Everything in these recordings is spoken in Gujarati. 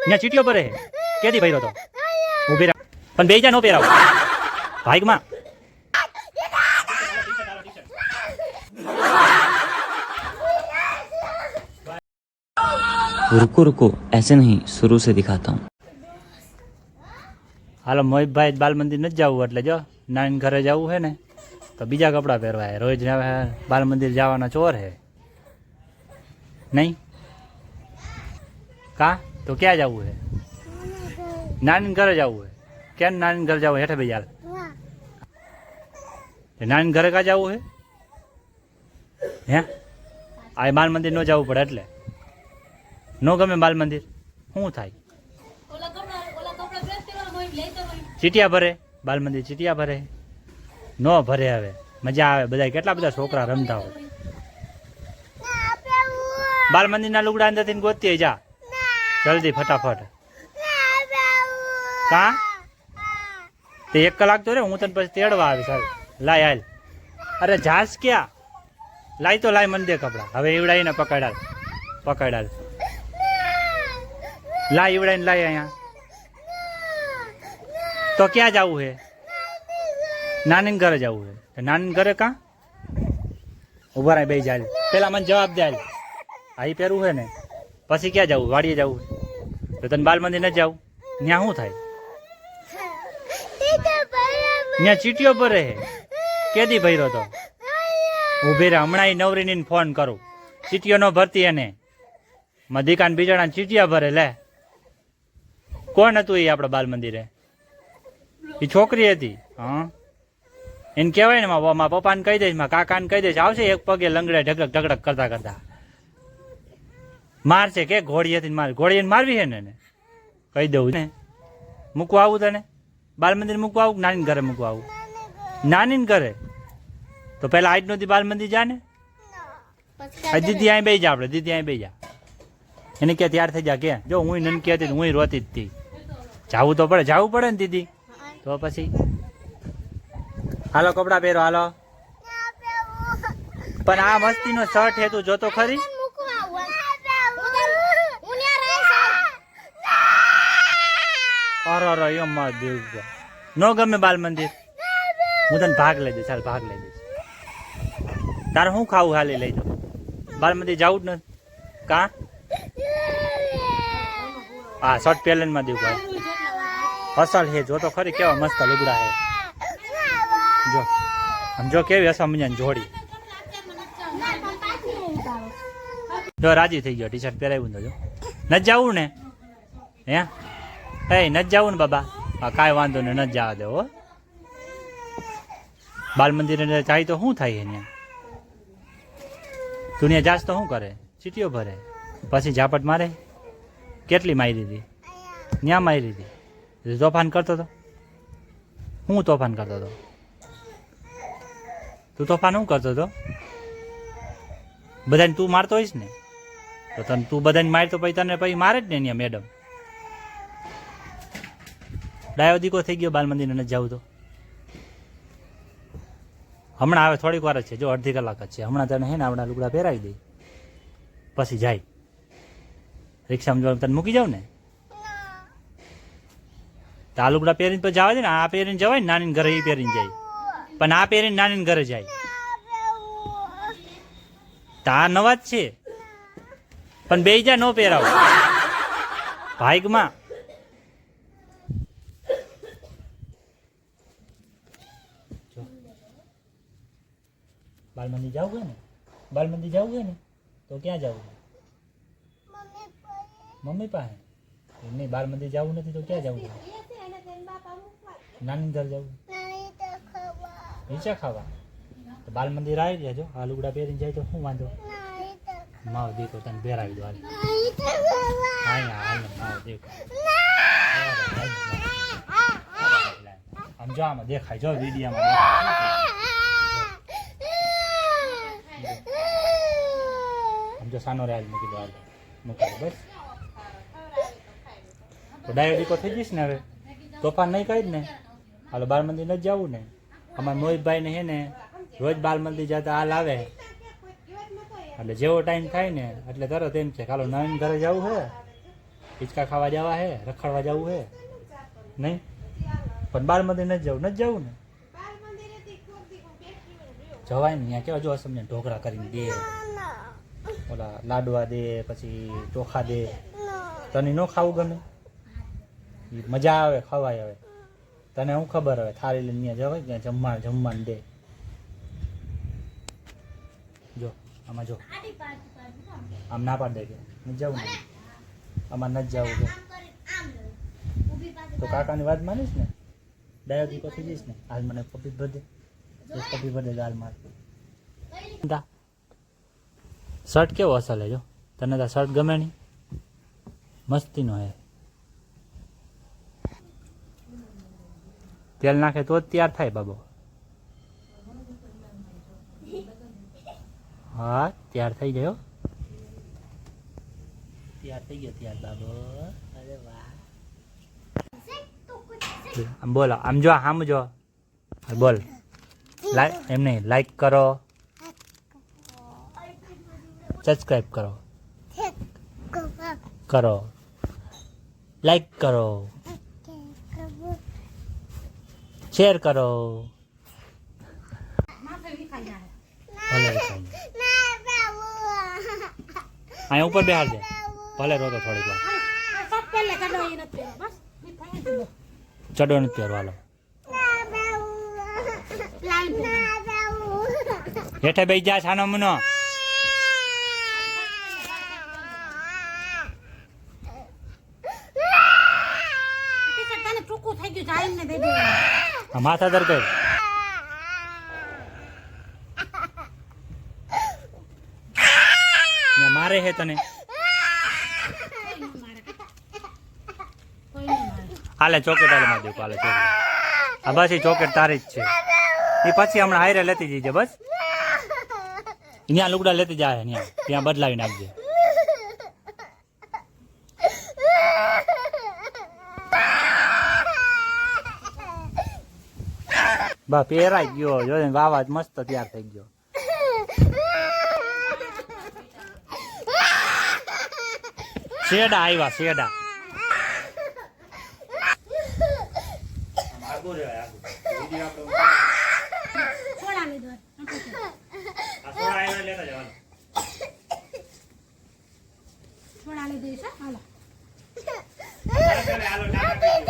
ત્યાં ચીટીઓ ભરે કેદી ભર્યો તો ઉભી રાખ પણ બે જા નો પહેરાવ ભાઈકમાં रुको रुको ऐसे नहीं शुरू से दिखाता हूँ હાલો મોહિતભાઈ બાલ મંદિર નથી જવું એટલે જો નાની ઘરે જવું છે ને તો બીજા કપડાં પહેરવાય રોજ હવે બાલ મંદિર જવાના ચોર હે નહીં કા? તો ક્યાં જવું છે નાની ઘરે જવું છે કેમ નાની ઘરે જવું હેઠે ભાઈ યાર નાની ઘરે કા જવું છે હે? આ બાલ મંદિર ન જવું પડે એટલે. ન ગમે બાલ મંદિર. શું થાય? ચીટિયા ભરે? બાલ મંદિર ચીટિયા ભરે? ન ભરે હવે. મજા આવે બધા કેટલા બધા છોકરા રમતા હોય. બાલ મંદિરના લુગડા અંદરથી ગોતી જા. જલ્દી ફટાફટ. કા? તે એક કલાક તો રે હું તને પછી તેડવા આવીશ. હાલ લાય હાલ. અરે જાસ ક્યાં? લાય તો લાય મને દે કપડા. હવે ઈવડાવીને પકડાલ. પકડાલ. લાય ઈવડાવીને લાય અહીંયા. તો ક્યાં જવું છે નાની ઘરે જવું છે તો નાની ઘરે કાં? ઊભા રહી બે જાય પેલા મને જવાબ દે હા એ પહેરવું છે ને. પછી ક્યાં જવું? વાડીએ જવું તો તને બાલ મંદિર ન જાવ? ત્યાં શું થાય? ત્યાં ચીટીઓ ભરે રહે કેદી ભર્યો તો? ઊભી રહે હમણાં નવરીની ફોન કરું. ચીટીઓ નો ભરતી એને. મધિકાન બીજાણા ચીટિયા ભરે, લે. કોણ હતું એ આપણા બાલ મંદિરે? એ છોકરી હતી. હા. એને કહેવાય ને, મારા પપ્પાને કહી દઈશ મા કાકાને કહી દઈશ. આવશે એક પગે લંગડે ઢગડક ઢગડક કરતા કરતા. મારશે કે ઘોડી હતી માર ઘોડીએ મારવી છે ને એને? કહી દઉં ને. મૂકવા આવું તને? બાલ મંદિર મૂકવા આવું નાની ઘરે મૂકવા આવું? નાની ઘરે? તો પહેલાં આજ નો દી બાલ મંદિર જા ને. આ દીદી અહીં બેસી જા આપણે દીદી અહીં બેસી જા. એને કે તૈયાર થઈ જા કે. જો હું નનકી હતી હું રોતી જ હતી. જાવું તો પડે જાવું પડે ને દીદી. તો પછી? હાલો કપડા પહેરો હાલો. પણ આ મસ્તીનો શર્ટ હે તું જોતો ખરી? અરે નો બાલ મંદિર. હું તને ભાગ લઈ દઈશ, ચાલ, ભાગ લઈ દઈશ. તારે શું ખાવું હાલે લઈ જાઉં? બાલ મંદિર જવું જ નથી. કા? હા, શર્ટ પેલનમાં દેવું ભાઈ. અસલ હે, જો તો ખરી કેવા મસ્ત લુગડા હે. જો, આમ જો કેવી અસલ મજાની જોડી. જો, રાજી થઈ ગયો ટી શર્ટ પહેરાવ્યું ને તો જો. નથી જવું ને? હે? હે નથી જાવું ને બાબા? હા, કાંઈ વાંધો નહીં, નથી જવા દે, હો. બાલ મંદિરે જાય તો શું થાય અહીંયા તું જાસ તો શું કરે? ચીટીઓ ભરે. પછી ઝાપટ મારે? કેટલી મારી હતી? ત્યાં મારી હતી? તોફાન કરતો હતો હું તોફાન કરતો હતો તું તોફાન શું કરતો હતો બધાને તું મારતો હોઈશ ને? તો તને તું બધાને મારતો પછી તને પછી મારે જ ને અહીંયા મેડમ. ડાયો દીકો થઈ ગયો બાલ મંદિર અને જાઉં તો. હમણાં આવે થોડીક વાર જ છે. જો અડધી કલાક જ છે. હમણાં તને હે ને આપણા લુગડા પહેરાવી દઈ. પછી જાય. રિક્ષામાં જવાનું તને મૂકી જાવ ને? તો આ લુગડા પહેરીને પછી જવા દે ને. આ પહેરીને જવાય નાની ઘરે એ પહેરીને જાય. પણ આ પહેરીને નાની ઘરે જાય. તો આ નવા જ છે. પણ બે જા નો પહેરાવો. ભાઈકમાં મંદિર જવું હોય ને? બાલ મંદિર જવું હોય ને? તો ક્યાં જવું મમ્મી પાસે. નહીં બાલ મંદિર જવું નથી તો ક્યાં જવું નાની ઘર જવું? નીચે ખાવા. તો બાલ મંદિર આવી જજો આ લુગડા પહેરીને જાય તો શું વાંધો? માવ દીકો તને પહેરાવી દો હાલ. માવ દીકો આમ જો આમાં દેખાય જો વિડીયામાં દેખાય આમ જો સાનો રાજ મૂકી દો હાલ મૂકી દો બસ તો ડાયાબીકો થઈ જઈશ ને હવે તોફાન નહીં કરી જ ને હાલો બાલ મંદિર નથી જવું ને અમારા મોહિતભાઈ ને હે ને રોજ બાલ મંદિર જતા હાલ આવે એટલે જેવો ટાઈમ થાય ને એટલે તરત એમ છે હાલો નવીન ઘરે જવું છે હિંચકા ખાવા જવા હે રખડવા જવું હે નહીં પણ બાળ મંદિર નથી જવું નથી જવું ને જવાય ને ત્યાં કેવા જો અસમને ઢોકળા કરીને દે ઓલા લાડવા દે, પછી ચોખા દે. તને ન ખાવું ગમે? મજા આવે, ખવાય હવે. તને શું ખબર હવે? થાળી લઈને ત્યાં જવાય, ત્યાં જમવા જમવાનું દે. જો, આમાં જો. આમ ના પાડ દે કે? જવું નહીં આમાં નથી જવું જો તો કાકાની વાત માનીશ ને? ડાયોગી પછી જઈશ ને? હાલ મને પપી બધે ભર હાલ ગાલ માર શર્ટ કેવો અસલ હે જો? તને તો શર્ટ ગમે નહીં? મસ્તીનો હે. તેલ નાખે તો જ તૈયાર થાય બાબો. હા, તૈયાર થઈ ગયો? તૈયાર થઈ ગયો તૈયાર બાબો. અરે બોલો, આમ જો આમ જો. બોલ. એમ નહીં લાઈક કરો. સબસ્ક્રાઈબ કરો. કરો. લાઈક કરો. શેર કરો. અહીંયા ઉપર બેહાડ દે ભલે રોતો થોડીક વાર. એ નથી પહેરો. ચડો હાલો હેઠે બેસી જા છાનો મનો આ ટી-શર્ટ તને ટૂંકું થઈ ગયું જાય ને દઈ દેવાનું. આ માથા દર ને, મારે હે તને. કોઈ. હાલે ચોકેટ હાલે માં દેવું હાલે ચોકેટ આ બસ એ ચોકેટ તારી જ છે. એ પછી હમણાં હાયરે લેતી જઈજે બસ. ત્યાં લુગડા લેતી જાય ત્યાં ત્યાં બદલાવી નાખજે બા પહેરાઈ ગયો જો ને વાવા મસ્ત તૈયાર થઈ ગયો. શેડા આવ્યા શેડા છોડા લેતા છોડા લીધી છે હાલો છોડા લીધી.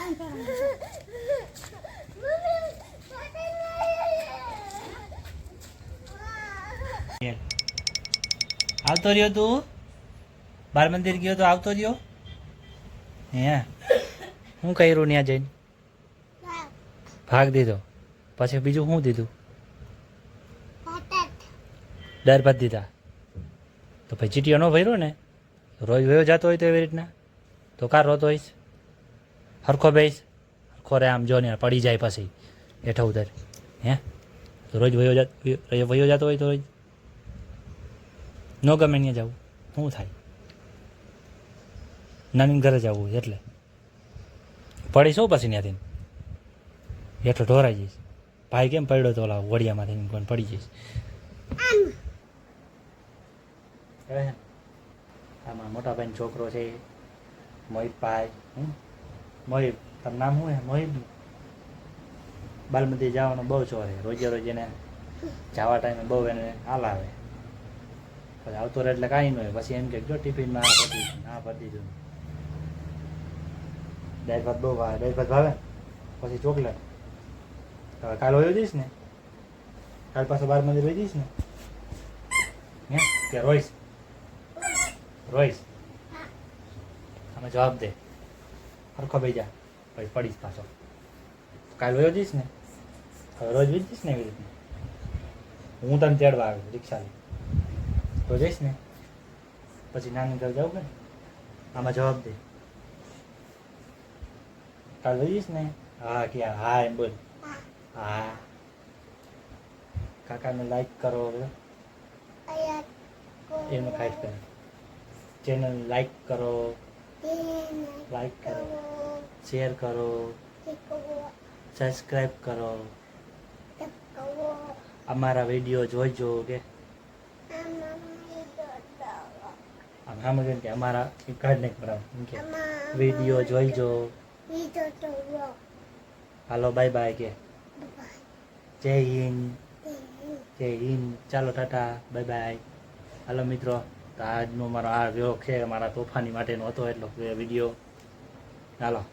આમ પહેરો. આવતો રહ્યો તું? બાર મંદિર ગયો તો આવતો રહ્યો? હે? હું કર્યું ત્યાં જઈને? ભાગ દીધો. પછી બીજું શું દીધું? ડર ભાત દીધા. તો પછી ચીટીઓ ન ભર્યો ને? રોજ વયો જતો હોય તો એવી રીતના? તો કાર રોતો હોઈશ? હરખો બેસ હરખો રે આમ જો ને પડી જાય પછી. હેઠો ઉધર હે? તો રોજ વયો જાત વયો જતો હોય તો રોજ. ન ગમે ત્યાં જવું. શું થાય? નાની ઘરે જવું એટલે. પડી શું પછી ત્યાંથી. એટલો ઢોરાઈ જઈશ. ભાઈ કેમ પડ્યો તો ઓલા વડિયામાંથી પણ પડી જઈશ. આમાં મોટા ભાઈ છોકરો છે. મોહિતભાઈ હમ? મોહિત તારું નામ શું હે મોહિત બાલમતી જવાનો બહુ ચોર છે. રોજે રોજ એને જવા ટાઈમે બહુ એને હાલ આવે. પછી આવતો રહે એટલે કાંઈ નહીં પછી એમ કે, જો ટિફિનમાં આ ભરી આ ભરી દીધું. દાળ ભાત બહુ ભાવે. દાળ ભાત ભાવે? પછી ચોકલેટ. હવે કાલ વયો જઈશ ને. કાલ પાછો બાર મંદિર વહી જઈશ ને. કે રોઈશ? રોઈશ? અમે જવાબ દે. હરખો ભાઈ જા. પછી પડીશ પાછો. કાલ વયો જઈશ ને. હવે રોજ વીજ જઈશ ને એવી રીતે. હું તને તેડવા આવ્યો રિક્ષા લઈ તો જઈશ ને? પછી નાની ઘર જાવ કે ને? આમાં જવાબ દે. કાલ જઈશ ને? હા કે હા એમ બોલ. હા. કાકાને લાઈક કરો એનું ખાઈ કરે. ચેનલ લાઈક કરો. લાઈક કરો. શેર કરો. સબસ્ક્રાઈબ કરો. અમારા વીડિયો જોઈજો કે આમ આમ કે અમારા કાર્ડ નહીં કરાવ કે વીડિયો જોઈજો. હાલો બાય બાય કે. જય હિન્દ. જય હિન્દ. ચાલો ટાટા. Bye bye. હાલો મિત્રો. તો આજનો મારો આ વ્યવહ છે મારા તોફાની માટેનો હતો એટલો વીડિયો. ચાલો